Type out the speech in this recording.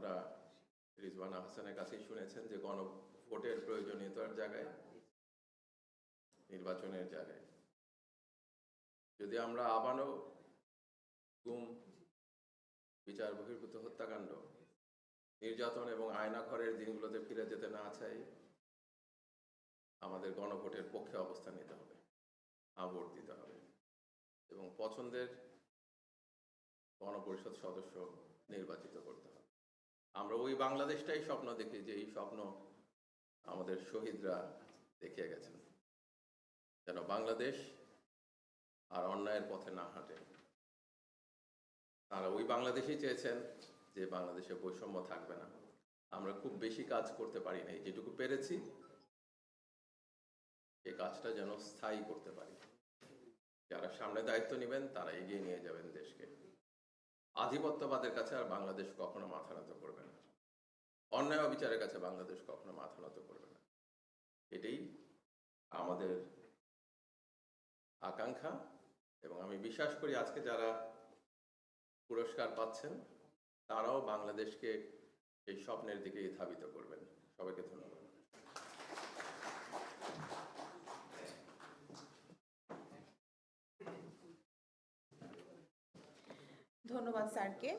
আপনারা রিজওয়ানা হাসানের কাছেই শুনেছেন যে গণভোটের প্রয়োজনীয়তার জায়গায়, নির্বাচনের জায়গায়। যদি আমরা আবারও গুম, বিচার বহির্ভূত হত্যাকাণ্ড, নির্যাতন এবং আয়নাঘরের দিনগুলোতে ফিরে যেতে না চাই, আমাদের গণভোটের পক্ষে অবস্থান নিতে হবে ভোট দিতে হবে। এবং পছন্দের গণপরিষদ সদস্য নির্বাচিত করতে হবে। আমরা ওই বাংলাদেশটাই স্বপ্ন দেখি যে এই স্বপ্ন আমাদের শহীদরা দেখিয়ে গেছেন। যেন বাংলাদেশ আর অন্যায়ের পথে না হাঁটে। তারা ওই বাংলাদেশেই চেয়েছেন যে বাংলাদেশে বৈষম্য থাকবে না। আমরা খুব বেশি কাজ করতে পারি নাই, যেটুকু পেরেছি এই কাজটা যেন স্থায়ী করতে পারি। যারা সামনে দায়িত্ব নেবেন, তারা এগিয়ে নিয়ে যাবেন দেশকে আধিপত্যবাদের কাছে আর বাংলাদেশ কখনো মাথা নত করবে না। অন্যায় অবিচারের কাছে বাংলাদেশ কখনো মাথা নত করবে না। এটাই আমাদের আকাঙ্ক্ষা এবং আমি বিশ্বাস করি আজকে যারা পুরস্কার পাচ্ছেন, তারাও বাংলাদেশকে এই স্বপ্নের দিকে ধাবিত করবেন। সবাইকে ধন্যবাদ। ধন্যবাদ স্যারকে।